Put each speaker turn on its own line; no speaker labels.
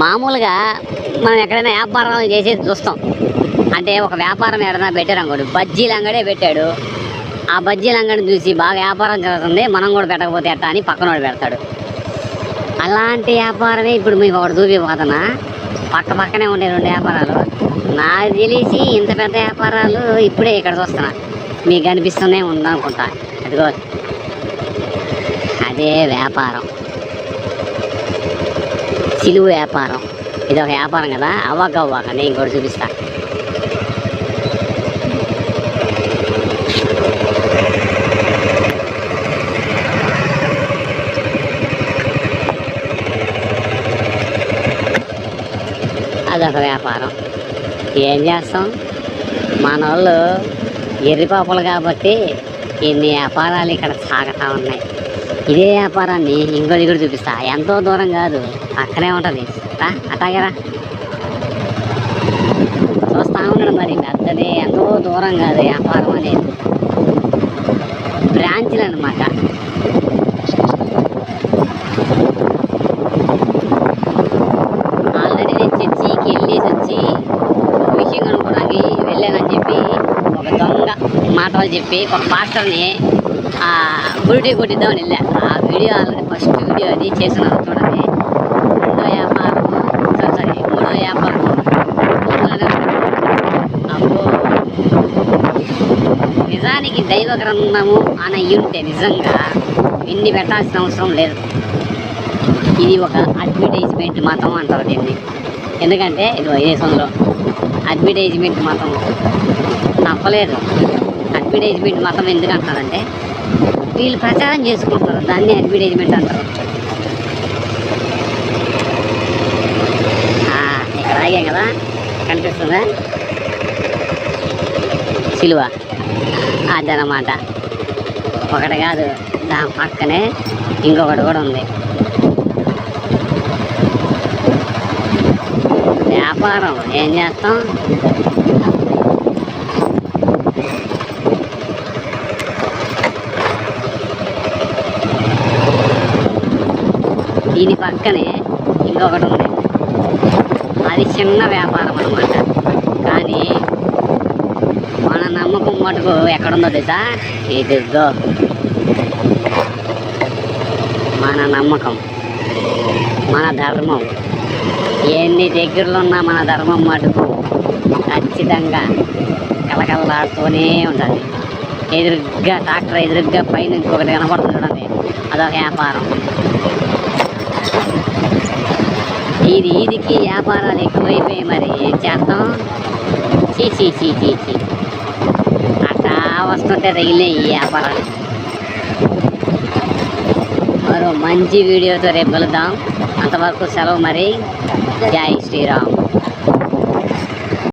మామూలుగా మనం ఎక్కడైనా వ్యాపారం చేసేది చూస్తాం. అంటే ఒక వ్యాపారం ఏదైనా పెట్టారు అనుకోండి బజ్జీల అంగడే పెట్టాడు. ఆ బజ్జీల అంగడిని చూసి బాగా వ్యాపారం జరుగుతుంది మనం కూడా పెట్టకపోతే ఎట్టా అని పక్కనోడు పెడతాడు. అలాంటి వ్యాపారమే ఇప్పుడు మీకు ఒకటి చూపిపోతున్నా. పక్క పక్కనే ఉండే రెండు వ్యాపారాలు. నాకు తెలిసి ఇంత పెద్ద వ్యాపారాలు ఇప్పుడే ఇక్కడ చూస్తున్నా. మీకు కనిపిస్తూనే ఉందనుకుంటా. అదిగో. అదే వ్యాపారం. సిలువు వ్యాపారం. ఇది ఒక వ్యాపారం కదా? అవ్వక అవ్వక నేను కూడా చూపిస్తా. అదొక వ్యాపారం. ఏం చేస్తాం? మన వాళ్ళు ఎర్రిపాపలు కాబట్టి ఇన్ని వ్యాపారాలు ఇక్కడ సాగుతూ ఉన్నాయి. ఇదే వ్యాపారాన్ని ఇంకో దగ్గర చూపిస్తా. ఎంతో దూరం కాదు. అక్కడే ఉంటుంది. రా అట్లాగేరా చూస్తా ఉన్నాడు మరి. పెద్దది ఎంతో దూరం కాదు వ్యాపారం అనేది. బ్రాంచ్లు అనమాట ఆల్రెడీ నేను చర్చికి వెళ్ళేసి వచ్చి విషయం కనుక్కోవడానికి వెళ్ళానని చెప్పి ఒక దొంగ మాటలు చెప్పి ఒక పాస్టర్ని ఆ బురుడి కొట్టిద్దామని వెళ్ళా ఆ వీడియో ఆల్రెడీ ఫస్ట్ వీడియో అది చేసిన చూడండి మూడో వ్యాపారం సారీ మూడో వ్యాపారం అబ్బో నిజానికి దైవ గ్రంథము అని ఉంటే నిజంగా ఇన్ని పెట్టాల్సిన అవసరం లేదు. ఇది ఒక అడ్వర్టైజ్మెంట్ మతం అంటారు దీన్ని ఎందుకంటే ఇది దేశంలో అడ్వర్టైజ్మెంట్ మతం తప్పలేదు అడ్వర్టైజ్మెంట్ మాత్రం ఎందుకు అంటారంటే వీళ్ళు ప్రచారం చేసుకుంటారు దాన్ని అడ్వర్టైజ్మెంట్ అంటారు. ఆ, ఇక్కడ ఆగాం కదా? కనిపిస్తుందా? సిలువ. అదనమాట. ఒకటి కాదు దాని పక్కనే ఇంకొకటి కూడా ఉంది. వ్యాపారం ఏం చేస్తాం? దీని పక్కనే ఇంకొకటి ఉంది. అది చిన్న వ్యాపారం అనమాట కానీ మన నమ్మకం మటుకు ఎక్కడుందో తెలుసా? ఇదిగో. మన నమ్మకం. మన ధర్మం. ఎన్ని దగ్గరలో ఉన్నా మన ధర్మం మటుకు ఖచ్చితంగా కలకలలాడుతూనే ఉంటుంది ఎదురుగ్గా ట్రాక్టర్ ఎదురుగ్గా పైన ఇంకొకటి కనపడుతుంది చూడండి అదొక వ్యాపారం. ఇది ఇదికి వ్యాపారాలు ఎక్కువైపోయి మరి. ఏం చేస్తాం? చీ చీ చీ చీ చీ. అట్లా వస్తుంటే తగిలినాయి ఈ వ్యాపారాలు. మరో మంచి వీడియోతో రేపు కలుద్దాం. అంతవరకు సెలవు మరి. జై శ్రీరామ్.